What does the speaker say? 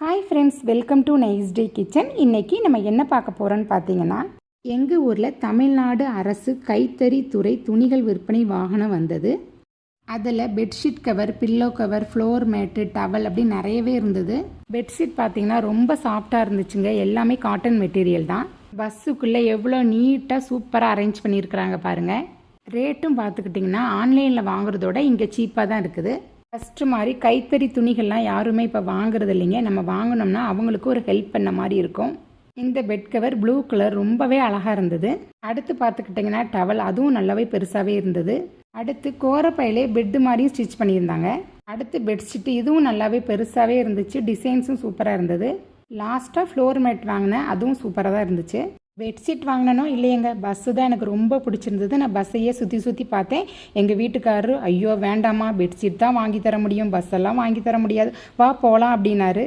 Hi friends welcome to nice day kitchen இன்றைக்கி நம்ம என்ன பார்க்க போகிறோன்னு பார்த்தீங்கன்னா எங்கள் ஊரில் தமிழ்நாடு அரசு கைத்தறி துறை துணிகள் விற்பனை வாகனம் வந்தது. அதில் bedsheet cover pillow cover floor mat towel அப்படி நிறையவே இருந்தது. பெட்ஷீட் பார்த்தீங்கன்னா ரொம்ப சாஃப்டாக இருந்துச்சுங்க. எல்லாமே காட்டன் மெட்டீரியல் தான். பஸ்ஸுக்குள்ளே எவ்வளோ நீட்டாக சூப்பராக அரேஞ்ச் பண்ணியிருக்கிறாங்க பாருங்கள் ரேட்டும் பார்த்துக்கிட்டிங்கன்னா ஆன்லைனில் வாங்குறதோட இங்கே சீப்பாக தான் இருக்குது. ஃபஸ்ட்டு மாதிரி கைத்தறி துணிகள்லாம் யாருமே இப்போ வாங்குறது இல்லைங்க நம்ம வாங்கினோம்னா அவங்களுக்கு ஒரு ஹெல்ப் பண்ண மாதிரி இருக்கும். இந்த பெட் கவர் ப்ளூ கலர் ரொம்பவே அழகாக இருந்தது. அடுத்து பார்த்துக்கிட்டிங்கன்னா டவல் அதுவும் நல்லாவே பெருசாகவே இருந்தது. அடுத்து கோரப்பையிலே பெட்டு மாதிரியும் ஸ்டிச் பண்ணியிருந்தாங்க. அடுத்து பெட்ஷீட் இதுவும் நல்லாவே பெருசாகவே இருந்துச்சு. டிசைன்ஸும் சூப்பராக இருந்தது. லாஸ்ட்டாக ஃப்ளோர் மேட் வாங்கினேன் அதுவும் சூப்பராக தான் இருந்துச்சு. பெட்ஷீட் வாங்கினனோ இல்லையேங்க? பஸ்ஸு தான் எனக்கு ரொம்ப பிடிச்சிருந்தது. நான் பஸ்ஸையே சுற்றி சுற்றி பார்த்தேன். எங்கள் வீட்டுக்காரரு ஐயோ வேண்டாமா பெட்ஷீட் தான் வாங்கி தர முடியும். பஸ்ஸெல்லாம் வாங்கி தர முடியாது. வா போகலாம் அப்படின்னாரு.